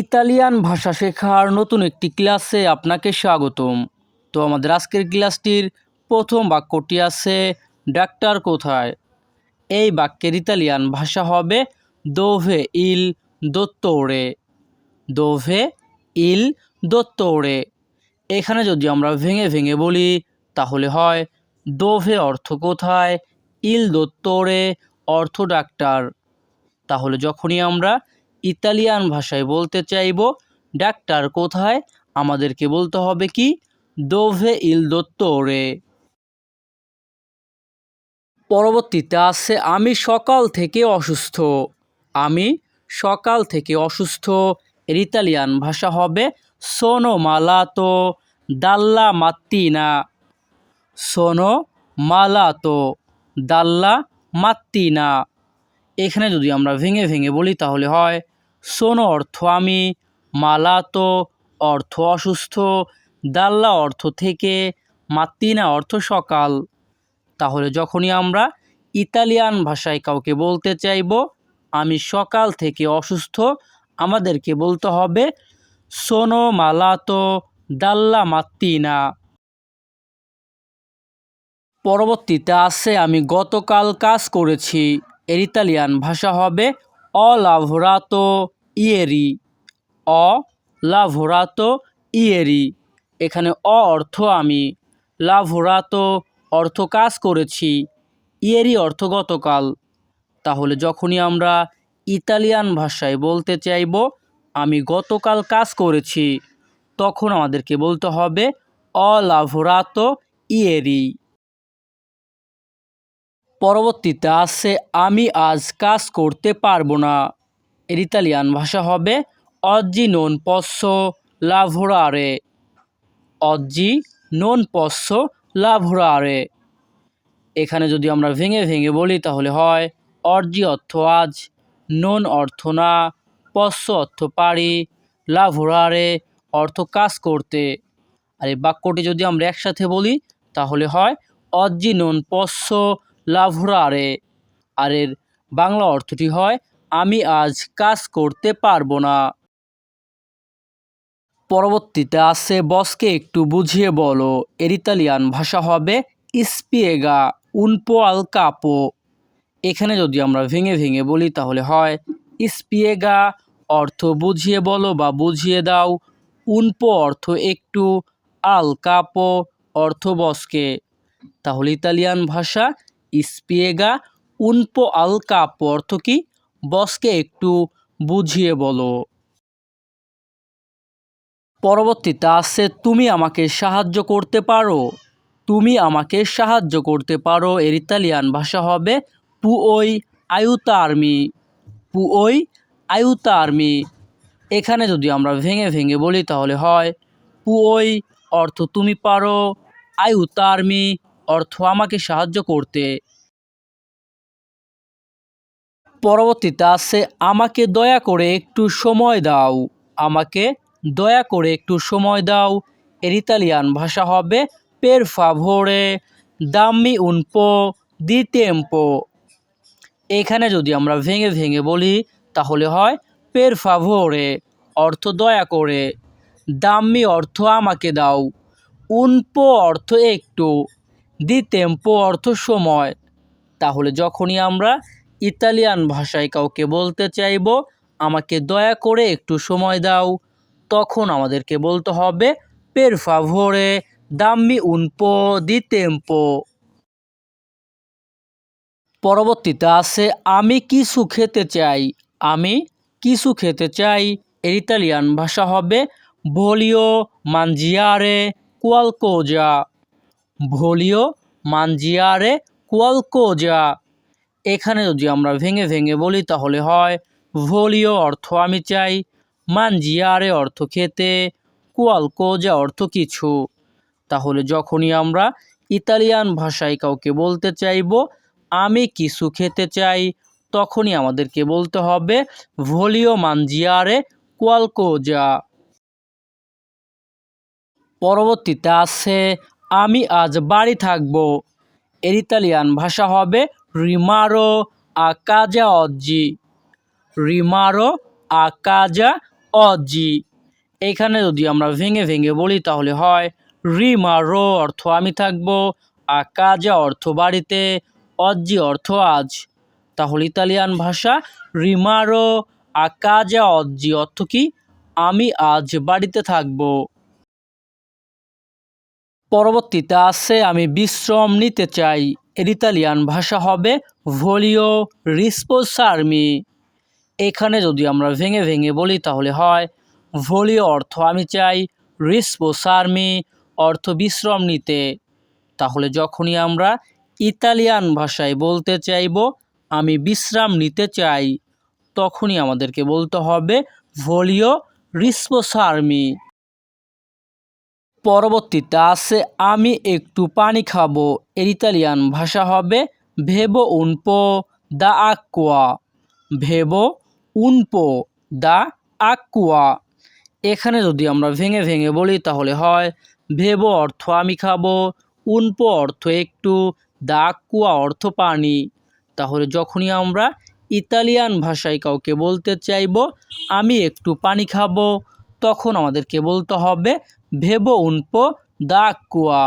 Italian ভাষা শেখার নতুন একটি ক্লাসে আপনাকে স্বাগতম। তো আমাদের আজকের ক্লাসটির প্রথম বাক্যটি আছে, ডাক্তার কোথায়? এই বাক্যের ইতালিয়ান ভাষা হবে, দোভে ইল দোত্তোরে। দোভে ইল দোত্তোরে। এখানে যদি আমরা ভেঙে ভেঙে বলি, তাহলে হয়, দোভে অর্থ কোথায়? ইল দোত্তোরে, অর্থ ডাক্তার। তাহলে যখনই আমরা ইতালিয়ান ভাষায় বলতে চাইব, ডাক্তার কোথায়? আমাদেরকে বলতে হবে কি? দোভে ইল দোত্তোরে। পরবর্তীতে আছে, আমি সকাল থেকে অসুস্থ। আমি সকাল থেকে অসুস্থ। এর ইতালিয়ান ভাষা হবে, সোনো মালাতো দাল্লা মাত্তিনা। সোনো মালাতো দাল্লা মাত্তিনা। এখানে যদি আমরা ভেঙে ভেঙে বলি তাহলে হয়, সোনো অর্থ আমি, মালাতো অর্থ অসুস্থ, দাল্লা অর্থ থেকে মাত্তিনা অর্থ সকাল। তাহলে যখনই আমরা ইতালিয়ান ভাষায় কাউকে বলতে চাইব, আমি সকাল থেকে অসুস্থ, আমাদেরকে বলতে হবে, সোনো, মালাতো, দাল্লা মাত্তিনা পরবর্তীতে আছে, আমি গতকাল কাজ করেছি। এর ইতালিয়ান ভাষা হবে অ ইয়েরি। অ লাভরাতো ইয়েরি। এখানে অ অর্থ আমি। লাভরাতো অর্থ কাজ করেছি। ইয়েরি অর্থ গতকাল। তাহলে যখনই আমরা ইতালিয়ান ভাষায় বলতে চাইব, আমি গতকাল কাজ করেছি, তখন আমাদেরকে বলতে হবে অ ইয়েরি। পরবর্তীতে আছে, আমি আজ কাজ করতে পারব না। এর ইতালিয়ান ভাষা হবে, অজ্জি নন পস্য লাভোরারে অজ্জি নন পস্য লাভোরারে এখানে যদি আমরা ভেঙে ভেঙে বলি, তাহলে হয়, অর্জি অর্থ আজ, নন অর্থ না পস্য অর্থ পারি লাভোরারে অর্থ কাজ করতে। আর এই বাক্যটি যদি আমরা একসাথে বলি, তাহলে হয়, অজ্জি নন পস্য লাভোরারে আর এর বাংলা অর্থটি হয়, আমি আজ কাজ করতে পারব না। পরবর্তীতে আছে বসকে একটু বুঝিয়ে বলো, এর ইতালিয়ান ভাষা হবে স্পিয়েগা উনপো আল কাপো। এখানে যদি আমরা ভেঙে ভেঙে বলি তাহলে হয় স্পিয়েগা অর্থ বুঝিয়ে বলো বা বুঝিয়ে দাও। উনপো অর্থ একটু আল কাপো, অর্থ বসকে। তাহলে ইতালিয়ান ভাষা স্পিয়েগা উনপো আল কাপো অর্থ কি বসকে একটু বুঝিয়ে বলো। পরবর্তীতে আছে তুমি আমাকে সাহায্য করতে পারো? তুমি আমাকে সাহায্য করতে পারো, এর ইতালিয়ান ভাষা হবে পুওই আয়ুতা আর্মি পুওই আয়ুতা আর্মি এখানে যদি আমরা ভেঙে ভেঙে বলি তাহলে হয়, পুওই অর্থ তুমি পারো আয়ুতা আর্মি অর্থ আমাকে সাহায্য করতে। পরবর্তীতে আছে আমাকে দয়া করে একটু সময় দাও। আমাকে দয়া করে একটু সময় দাও। এর ইতালিয়ান ভাষা হবে পের ফাভোরে দাম্মি উনপো দি টেম্পো এখানে যদি আমরা ভেঙে ভেঙে বলি, তাহলে হয় পের ফাভোরে অর্থ দয়া করে। দাম্মি অর্থ আমাকে দাও। উনপো অর্থ একটু। দি টেম্পো অর্থ সময়। তাহলে যখনই আমরা ইতালিয়ান ভাষায় কাউকে বলতে চাইব, আমাকে দয়া করে একটু সময় দাও। তখন আমাদেরকে বলতে হবে পের ফাভোরে দাম্মি উনপো দি টেম্পো পরবর্তীতে আছে, আমি কিছু খেতে চাই। আমি কিছু খেতে চাই। এর ইতালিয়ান ভাষা হবে ভোলিও মানজিয়ারে কোয়ালকোজা ভোলিও মানজিয়ারে কোয়ালকোজা এখানে যদি আমরা ভেঙে ভেঙে বলি, তাহলে হয় ভোলিও অর্থ আমি চাই মানজিয়ারে অর্থ খেতে কোয়ালকোজা অর্থ কিছু। তাহলে যখনই আমরা ইতালিয়ান ভাষায় কাউকে বলতে চাইব, আমি কিছু খেতে চাই, তখনই আমাদেরকে বলতে হবে ভোলিও মানজিয়ারে কোয়ালকোজা পরবর্তীতে আছে আমি আজ বাড়ি থাকব। এর ইতালিয়ান ভাষা হবে রিমারো আকাজা অজ্জি। রিমারো আকাজা অজি এখানে যদি আমরা ভেঙে ভেঙে বলি তাহলে হয় রিমারো অর্থ আমি থাকব, আকাজা অর্থ বাড়িতে অজি অর্থ আজ। তাহলে ইতালিয়ান ভাষা রিমারো আকাজা অজি অর্থ কি? আমি আজ বাড়িতে থাকব। পরবর্তীতে আছে, আমি বিশ্রাম নিতে চাই। এর ইতালিয়ান ভাষা হবে ভলিও রিসপোসার্মি এখানে যদি আমরা ভেঙে ভেঙে বলি, তাহলে হয় ভলিও অর্থ আমি চাই রিসপোসার্মি অর্থ বিশ্রাম নিতে। তাহলে যখনই আমরা ইতালিয়ান ভাষায় বলতে চাইব, আমি বিশ্রাম নিতে চাই, তখনই আমাদেরকে বলতে হবে ভলিও রিসপোসার্মি পরবর্তীতে আছে, আমি একটু পানি খাব। এর ইতালিয়ান ভাষা হবে, ভেবো উনপো দা আকুয়া। ভেবো উনপো দা আকুয়া। এখানে যদি আমরা ভেঙে ভেঙে বলি, তাহলে হয়, ভেবো অর্থ আমি খাব, উনপো অর্থ একটু, দা আকুয়া অর্থ পানি। তাহলে যখনই আমরা ইতালিয়ান ভাষায় কাউকে বলতে চাইব, আমি একটু পানি খাব তখন আমাদেরকে বলতে হবে ভেবো উনপো দা আকুয়া